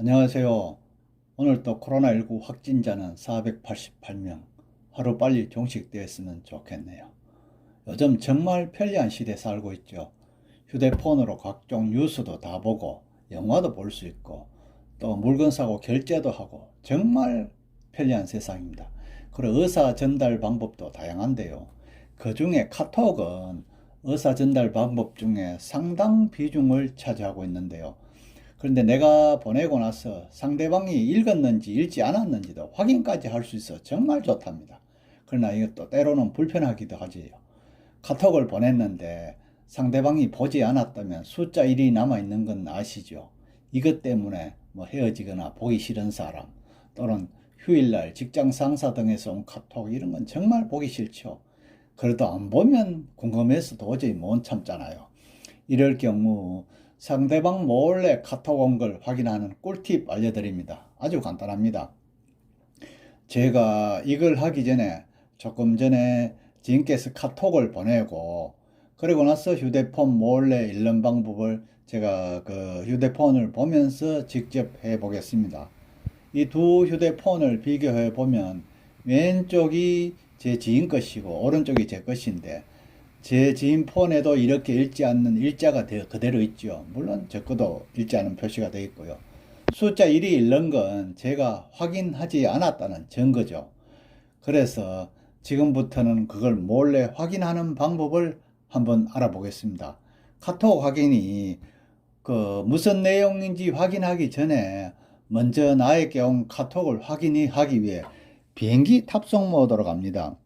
안녕하세요. 오늘 또 코로나19 확진자는 488명. 하루 빨리 종식되었으면 좋겠네요. 요즘 정말 편리한 시대에 살고 있죠. 휴대폰으로 각종 뉴스도 다 보고, 영화도 볼 수 있고, 또 물건 사고 결제도 하고, 정말 편리한 세상입니다. 그리고 의사 전달 방법도 다양한데요. 그 중에 카톡은 의사 전달 방법 중에 상당 비중을 차지하고 있는데요. 그런데 내가 보내고 나서 상대방이 읽었는지 읽지 않았는지도 확인까지 할 수 있어 정말 좋답니다. 그러나 이것도 때로는 불편하기도 하지요. 카톡을 보냈는데 상대방이 보지 않았다면 숫자 1이 남아 있는 건 아시죠? 이것 때문에 뭐 헤어지거나 보기 싫은 사람 또는 휴일날 직장 상사 등에서 온 카톡 이런 건 정말 보기 싫죠. 그래도 안 보면 궁금해서 도저히 못 참잖아요. 이럴 경우 상대방 몰래 카톡 온 걸 확인하는 꿀팁 알려드립니다. 아주 간단합니다. 제가 이걸 하기 전에 조금 전에 지인께서 카톡을 보내고 그리고 나서 휴대폰 몰래 읽는 방법을 제가 그 휴대폰을 보면서 직접 해 보겠습니다. 이 두 휴대폰을 비교해 보면 왼쪽이 제 지인 것이고 오른쪽이 제 것인데 제 지인 폰에도 이렇게 읽지 않는 일자가 되- 그대로 있죠. 물론 제 것도 읽지 않은 표시가 되어 있고요. 숫자 1이 읽는 건 제가 확인하지 않았다는 증거죠. 그래서 지금부터는 그걸 몰래 확인하는 방법을 한번 알아보겠습니다. 카톡 확인이 그 무슨 내용인지 확인하기 전에 먼저 나에게 온 카톡을 확인하기 위해 비행기 탑승 모드로 갑니다.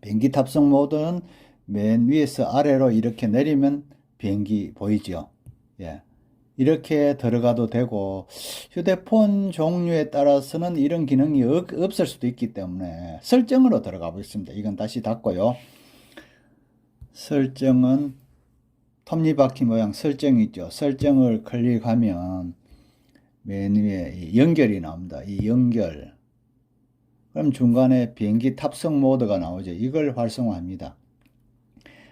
비행기 탑승 모드는 맨 위에서 아래로 이렇게 내리면 비행기 보이죠. 예. 이렇게 들어가도 되고 휴대폰 종류에 따라서는 이런 기능이 없- 없을 수도 있기 때문에 설정으로 들어가 보겠습니다. 이건 다시 닫고요. 설정은 톱니바퀴 모양 설정이 있죠. 설정을 클릭하면 맨 위에 이 연결이 나옵니다. 이 연결. 그럼 중간에 비행기 탑승 모드가 나오죠. 이걸 활성화합니다.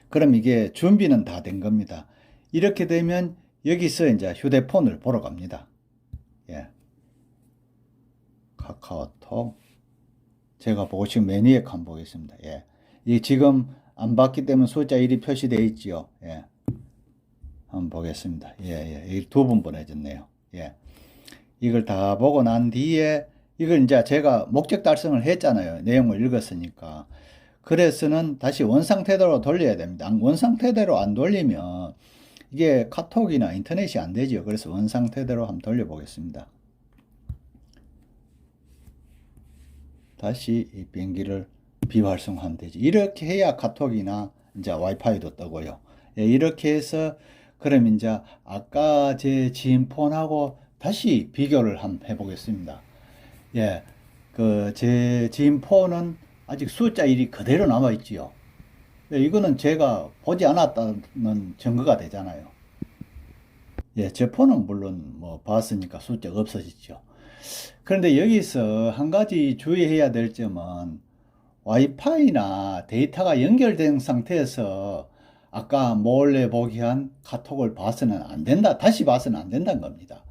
그럼 이게 준비는 다 된 겁니다. 이렇게 되면 여기서 이제 휴대폰을 보러 갑니다. 예. 카카오톡. 제가 보고 지금 메뉴에 한번 보겠습니다. 예. 이 지금 안 봤기 때문에 숫자 1이 표시되어 있지요. 예. 한번 보겠습니다. 예, 예. 두분 보내줬네요. 예. 이걸 다 보고 난 뒤에 이걸 이제 제가 목적 달성을 했잖아요. 내용을 읽었으니까. 그래서는 다시 원상태대로 돌려야 됩니다. 안- 원상태대로 안 돌리면 이게 카톡이나 인터넷이 안 되죠. 그래서 원상태대로 한번 돌려보겠습니다. 다시 이 비행기를 비활성화하면 되죠. 이렇게 해야 카톡이나 이제 와이파이도 뜨고요. 예, 이렇게 해서 그럼 이제 아까 제 지인 폰하고 다시 비교를 한번 해보겠습니다. 예, 그 제 지인 폰은 아직 숫자 1이 그대로 남아 있지요. 예, 이거는 제가 보지 않았다는 증거가 되잖아요. 예, 제 폰은 물론 뭐 봤으니까 숫자가 없어지죠. 그런데 여기서 한 가지 주의해야 될 점은 와이파이나 데이터가 연결된 상태에서 아까 몰래 보기 한 카톡을 봐서는 안 된다. 다시 봐서는 안 된다는 겁니다.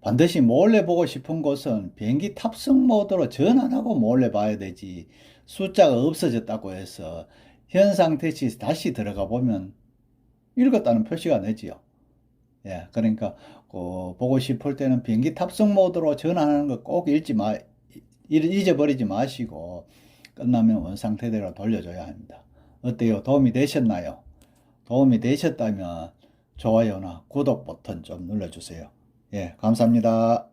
반드시 몰래 보고 싶은 곳은 비행기 탑승 모드로 전환하고 몰래 봐야 되지. 숫자가 없어졌다고 해서 현 상 태시 다시 들어가 보면 읽었다는 표시가 되지요. 예, 그러니까 그 보고 싶을 때는 비행기 탑승 모드로 전환하는 거 꼭 잊지 마, 잊- 잊어버리지 마시고 끝나면 원상태대로 돌려줘야 합니다. 어때요? 도움이 되셨나요? 도움이 되셨다면 좋아요나 구독 버튼 좀 눌러주세요. 예, 감사합니다.